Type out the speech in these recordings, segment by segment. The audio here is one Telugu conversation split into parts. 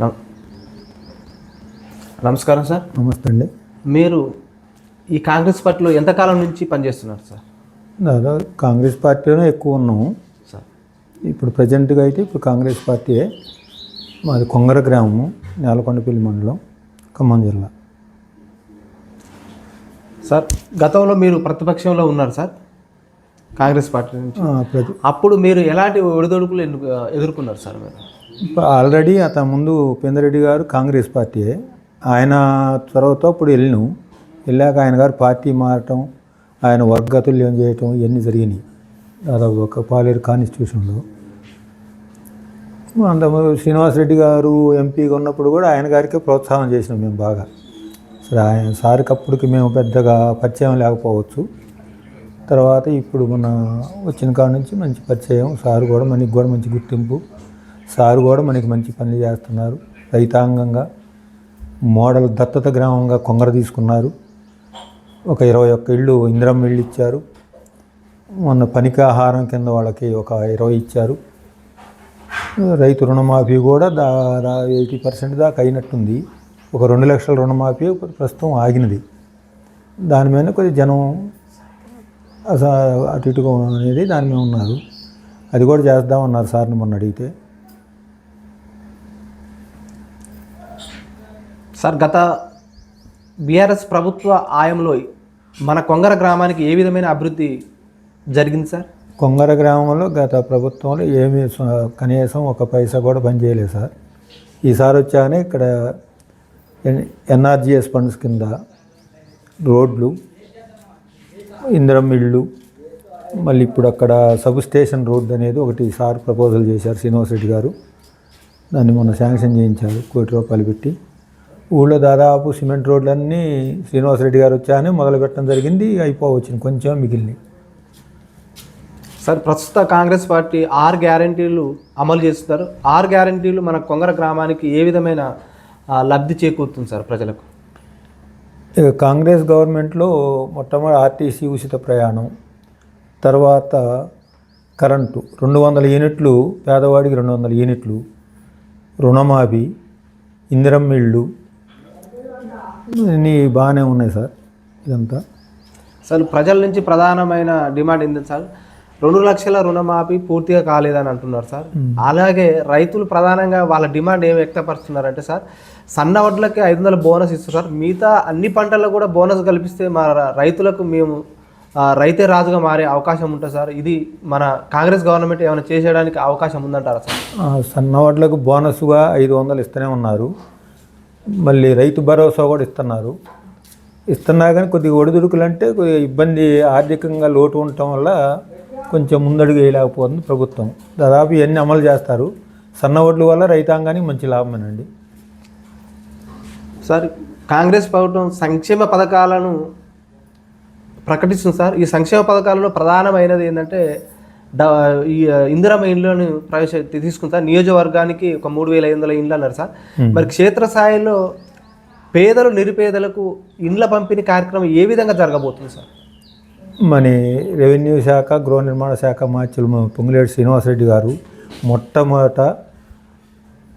నమ- నమస్కారం సార్. నమస్తే అండి. మీరు ఈ కాంగ్రెస్ పార్టీలో ఎంతకాలం నుంచి పనిచేస్తున్నారు సార్? దాదాపు కాంగ్రెస్ పార్టీలోనే ఎక్కువ ఉన్నాము. సార్. ఇప్పుడు ప్రజెంట్గా అయితే ఇప్పుడు కాంగ్రెస్ పార్టీయే మాది కొంగర గ్రామము నేలకొండపల్లి మండలం ఖమ్మం జిల్లా. సార్ గతంలో మీరు ప్రతిపక్షంలో ఉన్నారు సార్ కాంగ్రెస్ పార్టీ నుంచి. అప్పుడు మీరు ఎలాంటి ఒడిదొడుకులు ఎదుర్కొన్నారు సార్ మీరు? ఆల్రెడీ అతని ముందు ఉపేందరెడ్డి గారు కాంగ్రెస్ పార్టీయే ఆయన చొరవతో అప్పుడు వెళ్ళినాం. వెళ్ళాక ఆయన గారు పార్టీ మారటం ఆయన వర్గతుల్యం చేయటం ఇవన్నీ జరిగినాయి. దాదాపు ఒక పాలేరు కాన్స్టిట్యూషన్లో. అంత శ్రీనివాసరెడ్డి గారు ఎంపీగా ఉన్నప్పుడు కూడా ఆయన గారికే ప్రోత్సాహం చేసినాం మేము బాగా. సరే ఆయన సార్కి అప్పటికి మేము పెద్దగా పరిచయం లేకపోవచ్చు. తర్వాత ఇప్పుడు మన వచ్చిన కాడ నుంచి మంచి పరిచయం సార్ కూడా మనకి కూడా మంచి గుర్తింపు. సార్ కూడా మనకి మంచి పనులు చేస్తున్నారు. రైతాంగంగా మోడల్ దత్తత గ్రామంగా కొంగర తీసుకున్నారు. ఒక ఇరవై ఒక్క ఇళ్ళు ఇంద్రం ఇళ్ళు ఇచ్చారు. మొన్న పనికి ఆహారం కింద వాళ్ళకి ఒక ఇరవై ఇచ్చారు. రైతు రుణమాఫీ కూడా దా ఎయిటీ పర్సెంట్ దాకా అయినట్టుంది. ఒక రెండు లక్షల రుణమాఫీ ప్రస్తుతం ఆగినది. దాని మీద కొద్ది జనం అస- అటు ఇటుగా అనేది దాని మీద ఉన్నారు. అది కూడా చేద్దామన్నారు సార్ని మొన్న అడిగితే. సార్ గత బీఆర్ఎస్ ప్రభుత్వ ఆయంలో మన కొంగర గ్రామానికి ఏ విధమైన అభివృద్ధి జరిగింది సార్? కొంగర గ్రామంలో గత ప్రభుత్వంలో ఏమీ కనీసం ఒక పైసా కూడా పనిచేయలేదు సార్. ఈసారి వచ్చానే ఇక్కడ ఎన్ఆర్జీఎస్ ఎన్ఆర్జిఎస్ ఫండ్స్ కింద రోడ్లు ఇందిరం ఇళ్ళు మళ్ళీ ఇప్పుడు అక్కడ సబ్ స్టేషన్ రోడ్ అనేది ఒకటి సార్ ప్రపోజల్ చేశారు శ్రీనివాస్ రెడ్డి గారు. దాన్ని మొన్న శాంక్షన్ చేయించారు కోటి రూపాయలు పెట్టి. ఊళ్ళో దాదాపు సిమెంట్ రోడ్లన్నీ శ్రీనివాస్ రెడ్డి గారు వచ్చానే మొదలు పెట్టడం జరిగింది అయిపోవచ్చింది కొంచెం మిగిలినాయి సార్ ప్రస్తుత కాంగ్రెస్ పార్టీ ఆరు గ్యారంటీలు అమలు చేస్తున్నారు. ఆరు గ్యారంటీలు మన కొంగర గ్రామానికి ఏ విధమైన లబ్ధి చేకూరుతుంది సార్ ప్రజలకు? ఇక కాంగ్రెస్ గవర్నమెంట్లో మొట్టమొదటి ఆర్టీసీ ఉచిత ప్రయాణం తర్వాత కరెంటు రెండు వందల యూనిట్లు పేదవాడికి రెండు వందల యూనిట్లు రుణమాఫీ ఇందిరం ఇన్ని బాగానే ఉన్నాయి సార్ ఇదంతా. సార్ ప్రజల నుంచి ప్రధానమైన డిమాండ్ ఏంటి సార్? రెండు లక్షల రుణమాఫీ పూర్తిగా కాలేదని అంటున్నారు సార్. అలాగే రైతులు ప్రధానంగా వాళ్ళ డిమాండ్ ఏం వ్యక్తపరుస్తున్నారంటే సార్ సన్న వడ్లకి ఐదు వందల బోనస్ ఇస్తారు సార్. మిగతా అన్ని పంటల్లో కూడా బోనస్ కల్పిస్తే మా రైతులకు మేము రైతే రాజుగా మారే అవకాశం ఉంటుంది సార్. ఇది మన కాంగ్రెస్ గవర్నమెంట్ ఏమైనా చేసేయడానికి అవకాశం ఉందంటారా సార్? ఆ, సన్నవాడ్లకు బోనస్గా ఐదు వందలు ఇస్తూనే ఉన్నారు. మళ్ళీ రైతు భరోసా కూడా ఇస్తున్నారు. ఇస్తున్నా కానీ కొద్దిగా ఒడిదుడుకులు అంటే ఇబ్బంది ఆర్థికంగా లోటు ఉండటం వల్ల కొంచెం ముందడుగు వేయలేకపోతుంది ప్రభుత్వం. దాదాపు ఇవన్నీ అమలు చేస్తారు. సన్న ఒడ్ల వల్ల రైతాంగానికి మంచి లాభమేనండి. సార్ కాంగ్రెస్ ప్రభుత్వం సంక్షేమ పథకాలను ప్రకటిస్తుంది సార్. ఈ సంక్షేమ పథకాలలో ప్రధానమైనది ఏంటంటే ఇందిరమ్మ ఇండ్లను ప్రవేశ తీసుకుంటారు నియోజకవర్గానికి ఒక మూడు వేల ఐదు వందల ఇండ్లు అన్నారు సార్. మరి క్షేత్రస్థాయిలో పేదలు నిరుపేదలకు ఇండ్ల పంపిణీ కార్యక్రమం ఏ విధంగా జరగబోతుంది సార్? మన రెవెన్యూ శాఖ గృహ నిర్మాణ శాఖ మార్చులు పొంగులేటి శ్రీనివాసరెడ్డి గారు మొట్టమొదట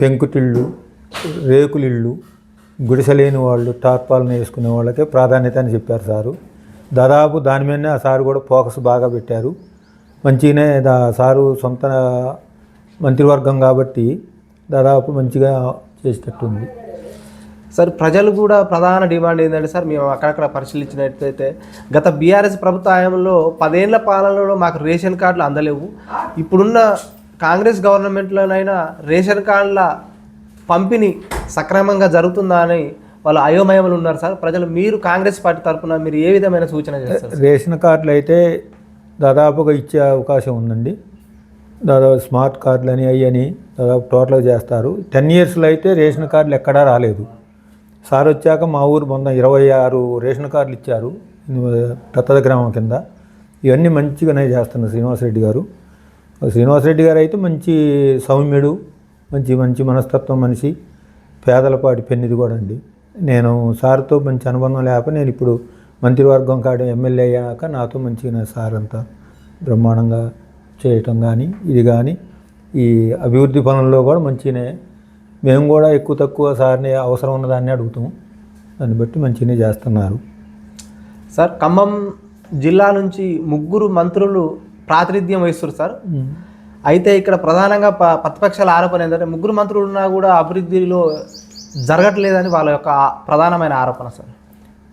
పెంకుటిళ్ళు రేకులిళ్ళు గుడిసెలేని వాళ్ళు టార్పాలను వేసుకునే వాళ్ళకే ప్రాధాన్యత అని చెప్పారు సారు. దాదాపు దాని మీదనే ఆ సారు కూడా ఫోకస్ బాగా పెట్టారు. మంచిగానే దా సారు సొంత మంత్రివర్గం కాబట్టి దాదాపు మంచిగా చేసేటట్టుంది. సార్ ప్రజలు కూడా ప్రధాన డిమాండ్ ఏంటంటే సార్ మేము అక్కడక్కడ పరిశీలించినట్లయితే గత బీఆర్ఎస్ ప్రభుత్వ హయాంలో పదేళ్ళ పాలనలో మాకు రేషన్ కార్డులు అందలేవు. ఇప్పుడున్న కాంగ్రెస్ గవర్నమెంట్లోనైనా రేషన్ కార్డుల పంపిణీ సక్రమంగా జరుగుతుందా అని వాళ్ళు అయోమయములు ఉన్నారు సార్. ప్రజలు మీరు కాంగ్రెస్ పార్టీ తరఫున మీరు ఏ విధమైన సూచన చేస్తారు రేషన్ కార్డులు అయితే దాదాపుగా ఇచ్చే అవకాశం ఉందండి. దాదాపు స్మార్ట్ కార్డులు అని అవి అని దాదాపు టోటల్గా చేస్తారు. టెన్ ఇయర్స్లో అయితే రేషన్ కార్డులు ఎక్కడా రాలేదు. సార్ వచ్చాక మా ఊరు మొన్న ఇరవై ఆరు రేషన్ కార్డులు ఇచ్చారు. దత్తత గ్రామం కింద. ఇవన్నీ మంచిగానే చేస్తున్నారు శ్రీనివాసరెడ్డి గారు. శ్రీనివాసరెడ్డి గారు అయితే మంచి సౌమ్యుడు మంచి మంచి మనస్తత్వం మనిషి పేదలపాటి పెన్నిది కూడా అండి. నేను సార్తో మంచి అనుబంధం లేక నేను ఇప్పుడు మంత్రివర్గం కాడ ఎమ్మెల్యే అయ్యాక నాతో మంచిగా సార్ అంతా బ్రహ్మాండంగా చేయటం కానీ ఇది కానీ ఈ అభివృద్ధి పనుల్లో కూడా మంచిగానే మేము కూడా ఎక్కువ తక్కువ సార్ని అవసరం ఉన్నదాన్ని అడుగుతాం. దాన్ని బట్టి మంచిగానే చేస్తున్నారు. సార్ ఖమ్మం జిల్లా నుంచి ముగ్గురు మంత్రులు ప్రాతినిధ్యం వహిస్తారు సార్. అయితే ఇక్కడ ప్రధానంగా ప- ప్రతిపక్షాల ఆరోపణ ఏంటంటే ముగ్గురు మంత్రులు ఉన్నా కూడా అభివృద్ధిలో జరగట్లేదని వాళ్ళ యొక్క ప్రధానమైన ఆరోపణ సార్.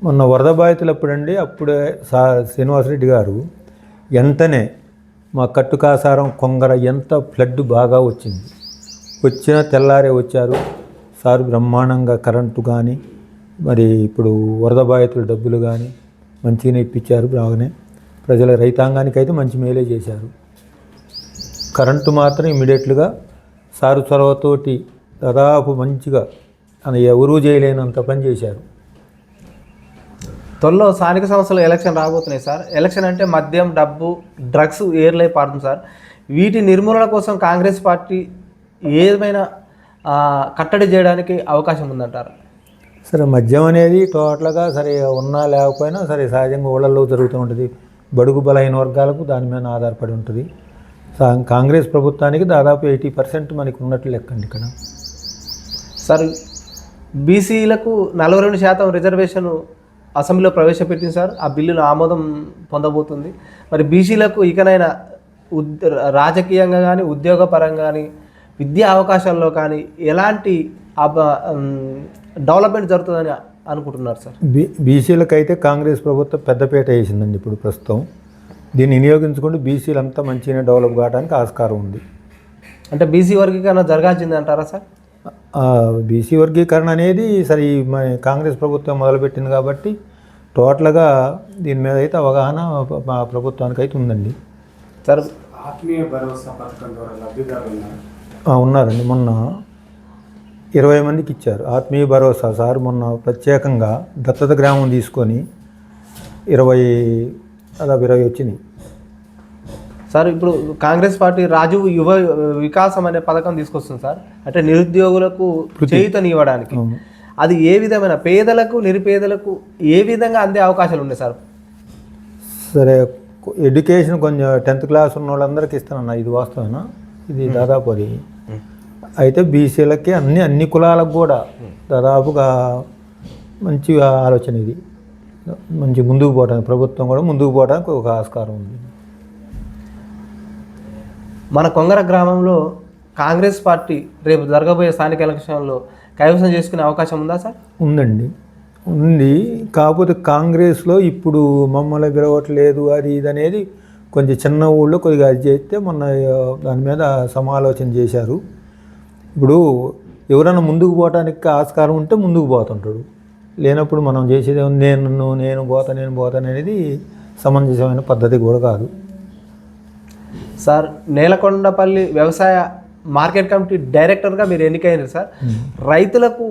మొన్న వరద బాధితులు అప్పుడండి అప్పుడే సా శ్రీనివాసరెడ్డి గారు ఎంతనే మా కట్టుకాసారం కొంగర ఎంత ఫ్లడ్ బాగా వచ్చింది. వచ్చిన తెల్లారే వచ్చారు. సార్ బ్రహ్మాండంగా కరెంటు కానీ మరి ఇప్పుడు వరద బాధితుల డబ్బులు కానీ మంచిగానే ఇప్పించారు బాగానే. ప్రజల రైతాంగానికి అయితే మంచి మేలే చేశారు. కరెంటు మాత్రం ఇమీడియట్లుగా సారు చొరవతోటి దాదాపు మంచిగా ఎవరూ చేయలేనంత పని చేశారు. త్వరలో స్థానిక సంస్థలు ఎలక్షన్ రాబోతున్నాయి సార్. ఎలక్షన్ అంటే మద్యం డబ్బు డ్రగ్స్ ఏర్లై పాడుతుంది సార్. వీటి నిర్మూలన కోసం కాంగ్రెస్ పార్టీ ఏమైనా కట్టడి చేయడానికి అవకాశం ఉందంటారు? సరే మద్యం అనేది టోటల్గా సరే ఉన్నా లేకపోయినా సరే సహజంగా ఊళ్ళల్లో జరుగుతూ ఉంటుంది. బడుగు బలహీన వర్గాలకు దాని మీద ఆధారపడి ఉంటుంది. కాంగ్రెస్ ప్రభుత్వానికి దాదాపు ఎయిటీ పర్సెంట్ మనకి ఉన్నట్లు లెక్కండి ఇక్కడ. సార్ బీసీలకు నలభై రెండు శాతం రిజర్వేషన్ అసెంబ్లీలో ప్రవేశపెట్టింది సార్. ఆ బిల్లును ఆమోదం పొందబోతుంది. మరి బీసీలకు ఇకనైనా ఉద్ రాజకీయంగా కానీ ఉద్యోగపరంగా కానీ విద్యా అవకాశాల్లో కానీ ఎలాంటి డెవలప్మెంట్ జరుగుతుందని అనుకుంటున్నారు సార్? బీ బీసీలకు అయితే కాంగ్రెస్ ప్రభుత్వం పెద్దపీట వేసిందండి ఇప్పుడు ప్రస్తుతం. దీన్ని వినియోగించుకుంటూ బీసీలు అంతా మంచిగానే డెవలప్ కావడానికి ఆస్కారం ఉంది. అంటే బీసీ వర్గీకరణ జరగాల్సింది అంటారా సార్? బీసీ వర్గీకరణ అనేది సరే ఈ మన కాంగ్రెస్ ప్రభుత్వం మొదలుపెట్టింది కాబట్టి టోటల్గా దీని మీద అయితే అవగాహన మా ప్రభుత్వానికి అయితే ఉందండి. సార్ ఆత్మీయ భరోసా పథకం ద్వారా లబ్ధిదారులు ఉన్నారు. ఆ, ఉన్నారండి. మొన్న ఇరవై మందికి ఇచ్చారు. ఆత్మీయ భరోసా సార్ మొన్న ప్రత్యేకంగా దత్తత గ్రామం తీసుకొని ఇరవై దాదాపు ఇరవై వచ్చినాయి సార్ ఇప్పుడు కాంగ్రెస్ పార్టీ రాజీవ్ యువ వికాసం అనే పథకం తీసుకొస్తుంది సార్. అంటే నిరుద్యోగులకు చేయుతనివ్వడానికి. అది ఏ విధమైన పేదలకు నిరుపేదలకు ఏ విధంగా అందే అవకాశాలు ఉన్నాయి సార్? సరే ఎడ్యుకేషన్ కొంచెం టెన్త్ క్లాస్ ఉన్న వాళ్ళందరికీ ఇస్తానన్న ఇది వాస్తవేనా ఇది దాదాపు అది. అయితే బీసీలకి అన్ని అన్ని కులాలకు కూడా దాదాపుగా మంచి ఆలోచన ఇది. మంచి ముందుకు పోవడానికి ప్రభుత్వం కూడా ముందుకు పోవడానికి ఒక ఆస్కారం ఉంది. మన కొంగర గ్రామంలో కాంగ్రెస్ పార్టీ రేపు జరగబోయే స్థానిక ఎలక్షన్లో కైవసం చేసుకునే అవకాశం ఉందా సార్? ఉందండి. ఉంది. కాకపోతే కాంగ్రెస్లో ఇప్పుడు మమ్మల్ని పిలవట్లేదు అది ఇది అనేది కొంచెం చిన్న ఊళ్ళో కొద్దిగా అది చేస్తే మొన్న దాని మీద సమాలోచన చేశారు. ఇప్పుడు ఎవరైనా ముందుకు పోవటానికి ఆస్కారం ఉంటే ముందుకు పోతుంటాడు. లేనప్పుడు మనం చేసేది నేను నేను పోతా నేను పోతాను అనేది సమంజసమైన పద్ధతి కూడా కాదు. సార్ నేలకొండపల్లి వ్యవసాయ మార్కెట్ కమిటీ డైరెక్టర్గా మీరు ఎన్నికైనారు సార్. రైతులకు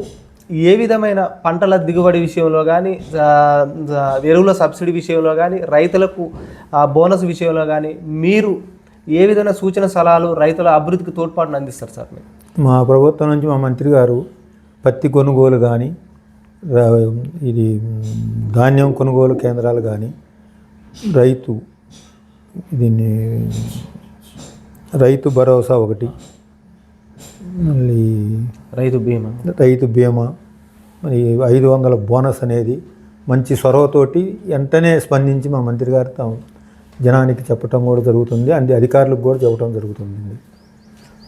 ఏ విధమైన పంటల దిగుబడి విషయంలో కానీ ఎరువుల సబ్సిడీ విషయంలో కానీ రైతులకు బోనస్ విషయంలో కానీ మీరు ఏ విధమైన సూచన సలహాలు రైతుల అభివృద్ధికి తోడ్పాటును అందిస్తారు సార్ మీరు? మా ప్రభుత్వం నుంచి మా మంత్రి గారు పత్తి కొనుగోలు కానీ ఇది ధాన్యం కొనుగోలు కేంద్రాలు కానీ రైతు దీన్ని రైతు భరోసా ఒకటి. మళ్ళీ రైతు బీమా. రైతు బీమా మరి ఐదు వందల బోనస్ అనేది మంచి చొరవతోటి వెంటనే స్పందించి మా మంత్రి గారు తాము జనానికి చెప్పటం కూడా జరుగుతుంది. అంది అధికారులకు కూడా చెప్పడం జరుగుతుంది.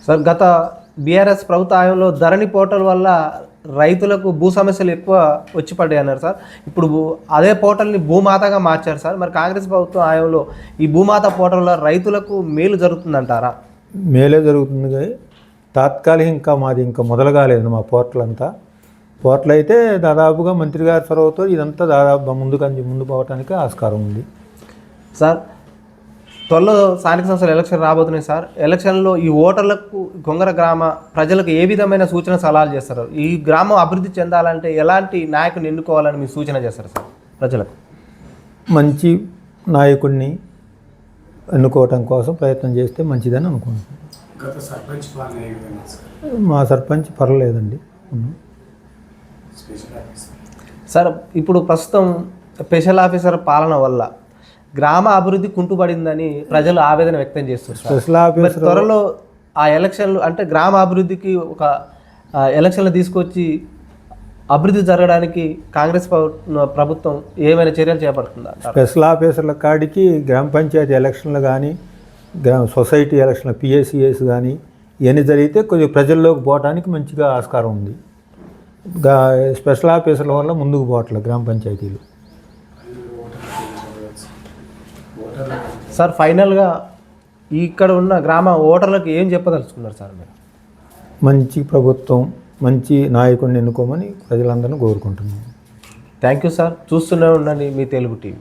సార్ గత బీఆర్ఎస్ ప్రభుత్వ హయాంలో ధరణి పోర్టల్ వల్ల రైతులకు భూ సమస్యలు ఎక్కువ వచ్చి పడ్డాయి అన్నారు సార్. ఇప్పుడు అదే పోర్టల్ని భూమాతగా మార్చారు సార్. మరి కాంగ్రెస్ ప్రభుత్వం హయాంలో ఈ భూమాత పోర్టల్ వల్ల రైతులకు మేలు జరుగుతుందంటారా? మేలే జరుగుతుంది కానీ తాత్కాలిక ఇంకా మాది ఇంకా మొదలు కాలేదు మా పోర్టల్ అంతా. పోర్టల్ అయితే దాదాపుగా మంత్రి గారి చొరవతో ఇదంతా దాదాపు ముందుకు ముందు పోవటానికి ఆస్కారం ఉంది. సార్ త్వరలో స్థానిక సంస్థల ఎలక్షన్ రాబోతున్నాయి సార్. ఎలక్షన్లో ఈ ఓటర్లకు గొంగర గ్రామ ప్రజలకు ఏ విధమైన సూచన సలహాలు చేస్తారు? ఈ గ్రామం అభివృద్ధి చెందాలంటే ఎలాంటి నాయకుని ఎన్నుకోవాలని మీరు సూచన చేస్తారు సార్ ప్రజలకు? మంచి నాయకుడిని ఎన్నుకోవటం కోసం ప్రయత్నం చేస్తే మంచిదని అనుకుంటున్నాను. గత సర్పంచ్ పాలన ఏ విధంగా సార్? మా సర్పంచ్ పర్లేదండి సార్ ఇప్పుడు ప్రస్తుతం స్పెషల్ ఆఫీసర్ పాలన వల్ల గ్రామ అభివృద్ధి కుంటుపడిందని ప్రజలు ఆవేదన వ్యక్తం చేస్తున్నారు. త్వరలో ఆ ఎలక్షన్లు అంటే గ్రామ అభివృద్ధికి ఒక ఎలక్షన్లు తీసుకొచ్చి అభివృద్ధి జరగడానికి కాంగ్రెస్ ప్రభు- ప్రభుత్వం ఏమైనా చర్యలు చేపడుతుందా? స్పెషల్ ఆఫీసర్ల కాడికి గ్రామ పంచాయతీ ఎలక్షన్లు కానీ గ్రామ సొసైటీ ఎలక్షన్లు పిఎస్సిఎస్ కానీ ఇవన్నీ జరిగితే కొద్దిగా ప్రజల్లోకి పోవడానికి మంచిగా ఆస్కారం ఉంది. స్పెషల్ ఆఫీసర్ల వల్ల ముందుకు పోవట్లేదు గ్రామ పంచాయతీలు. సార్ ఫైనల్గా ఇక్కడ ఉన్న గ్రామ ఓటర్లకు ఏం చెప్పదలుచుకున్నారు సార్ మీరు? మంచి ప్రభుత్వం మంచి నాయకుడిని ఎన్నుకోమని ప్రజలందరినీ కోరుకుంటున్నాం థ్యాంక్ యూ సార్. చూస్తూనే ఉండండి మీ తెలుగు టీవీ.